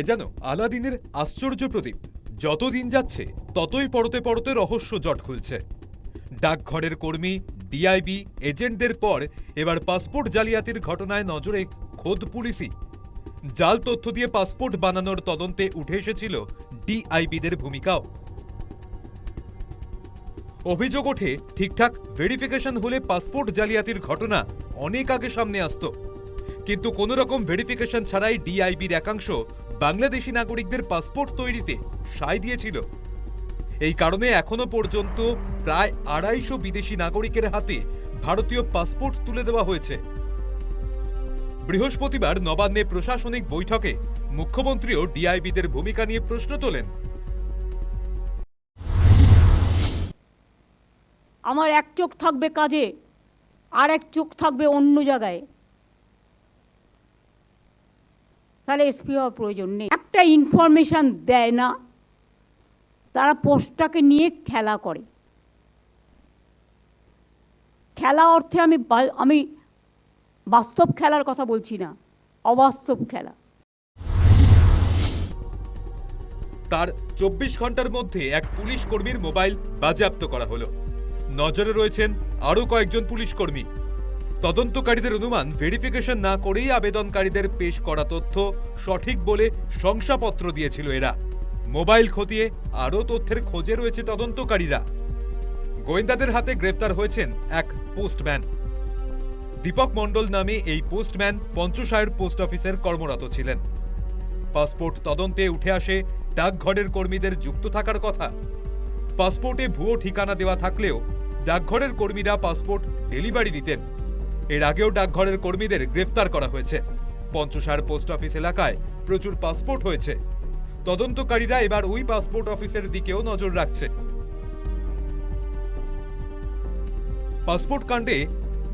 এ যেন আলাদিনের আশ্চর্য প্রদীপ। যত দিন যাচ্ছে, ততই পরতে পরতে রহস্য জট খুলছে। ডাকঘরের কর্মী, ডিআইবি, এজেন্টদের পর এবার পাসপোর্ট জালিয়াতির ঘটনায় নজরে খোদ পুলিশই। জাল তথ্য দিয়ে পাসপোর্ট বানানোর তদন্তে উঠে এসেছিল ডিআইবিদের ভূমিকাও। অভিযোগ ওঠে, ঠিকঠাক ভেরিফিকেশন হলে পাসপোর্ট জালিয়াতির ঘটনা অনেক আগে সামনে আসতো। কিন্তু কোনো রকম ভেরিফিকেশন ছাড়াই ডিআইবির একাংশ বাংলাদেশি নাগরিকদের পাসপোর্ট তৈরিতে সায় দিয়েছিল। এই কারণে এখনও পর্যন্ত প্রায় আড়াইশো বিদেশি নাগরিকের হাতে ভারতীয় পাসপোর্ট তুলে দেওয়া হয়েছে। বৃহস্পতিবার নবান্নে প্রশাসনিক বৈঠকে মুখ্যমন্ত্রীও ডিআইবিদের ভূমিকা নিয়ে প্রশ্ন তোলেন। আমার এক চোখ থাকবে কাজে, আর এক চোখ থাকবে অন্য জায়গায়। তাহলে এসপি হওয়ার প্রয়োজন নেই। একটা ইনফরমেশন দেয় না, তারা পোস্টটাকে নিয়ে খেলা করে। খেলা অর্থে আমি আমি বাস্তব খেলার কথা বলছি না, অবাস্তব খেলা। তার চব্বিশ ঘণ্টার মধ্যে এক পুলিশ কর্মীর মোবাইল বাজেয়াপ্ত করা হলো। নজরে রয়েছেন আরও কয়েকজন পুলিশ কর্মী। তদন্তকারীদের অনুমান ভেরিফিকেশন না করেই আবেদনকারীদের পেশ করা তথ্য সঠিক বলে শংসাপত্র দিয়েছিল এরা। মোবাইল খতিয়ে আরও তথ্যের খোঁজে রয়েছে তদন্তকারীরা। গোয়েন্দাদের হাতে গ্রেপ্তার হয়েছেন এক পোস্টম্যান। দীপক মণ্ডল নামে এই পোস্টম্যান পঞ্চশায়ের পোস্ট অফিসের কর্মরত ছিলেন। পাসপোর্ট তদন্তে উঠে আসে ডাকঘরের কর্মীদের যুক্ত থাকার কথা। পাসপোর্টে ভুয়ো ঠিকানা দেওয়া থাকলেও ডাকঘরের কর্মীরা পাসপোর্ট ডেলিভারি দিতেন। এর আগেও ডাকঘরের কর্মীদের গ্রেফতার করা হয়েছে। পঞ্চসার পোস্ট অফিস এলাকায় প্রচুর পাসপোর্ট হয়েছে। তদন্তকারীরা এবার ওই পাসপোর্ট অফিসের দিকেও নজর রাখছে। পাসপোর্ট কাণ্ডে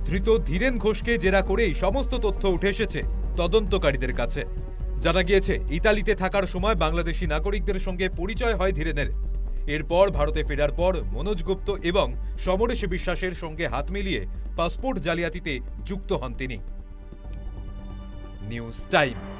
ধৃত ধীরেন ঘোষকে জেরা করেই সমস্ত তথ্য উঠে এসেছে তদন্তকারীদের কাছে। জানা গিয়েছে, ইতালিতে থাকার সময় বাংলাদেশি নাগরিকদের সঙ্গে পরিচয় হয় ধীরেনের। এরপর ভারতে ফেরার পর মনোজ গুপ্ত এবং সমরেশ বিশ্বাসের সঙ্গে হাত মিলিয়ে পাসপোর্ট জালিয়াতিতে যুক্ত হন তিনি। News Time.